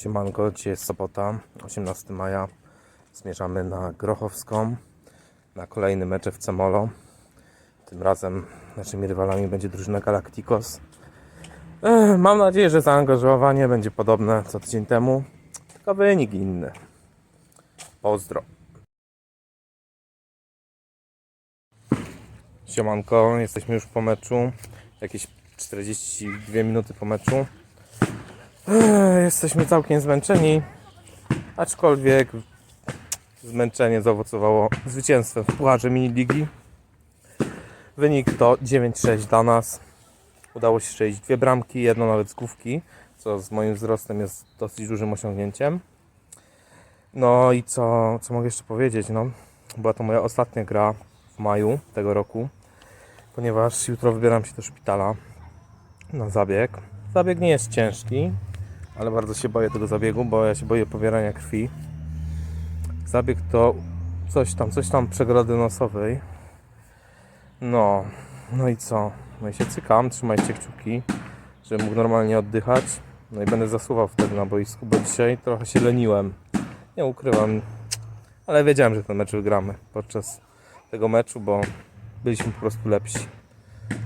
Siemanko, dzisiaj jest sobota, 18 maja. Zmierzamy na Grochowską, na kolejny mecz w Cemolo. Tym razem naszymi rywalami będzie drużyna Galacticos. Mam nadzieję, że zaangażowanie będzie podobne co tydzień temu, tylko wynik inny. Pozdro. Siemanko, jesteśmy już po meczu. Jakieś 42 minuty po meczu. Jesteśmy całkiem zmęczeni, aczkolwiek zmęczenie zaowocowało zwycięstwem w Pucharze Miniligi. Wynik to 9-6 dla nas. Udało się strzelić dwie bramki, jedną nawet z główki, co z moim wzrostem jest dosyć dużym osiągnięciem. No i co, co mogę jeszcze powiedzieć? No, była to moja ostatnia gra w maju tego roku, ponieważ jutro wybieram się do szpitala na zabieg. Zabieg nie jest ciężki, ale bardzo się boję tego zabiegu, bo ja się boję pobierania krwi. Zabieg to coś tam, coś tam przegrody nosowej. No, no i co? No i się cykam, trzymajcie kciuki, żebym mógł normalnie oddychać. No i będę zasuwał wtedy na boisku, bo dzisiaj trochę się leniłem. Nie ukrywam, ale wiedziałem, że ten mecz wygramy podczas tego meczu, bo byliśmy po prostu lepsi.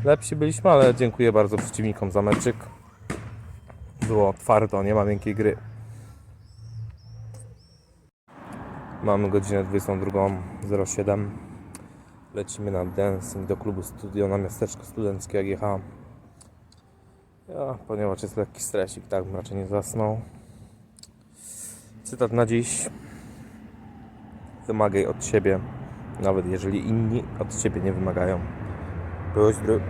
Lepsi byliśmy, ale dziękuję bardzo przeciwnikom za meczyk. Było twardo, nie ma miękkiej gry. Mamy godzinę 22.07. Lecimy na dancing do klubu studio na miasteczko studenckie AGH. Ja, ponieważ jest lekki stresik, tak bym raczej nie zasnął. Cytat na dziś. Wymagaj od siebie, nawet jeżeli inni od ciebie nie wymagają. Pozdro.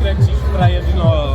Recreativos Praia de Nova.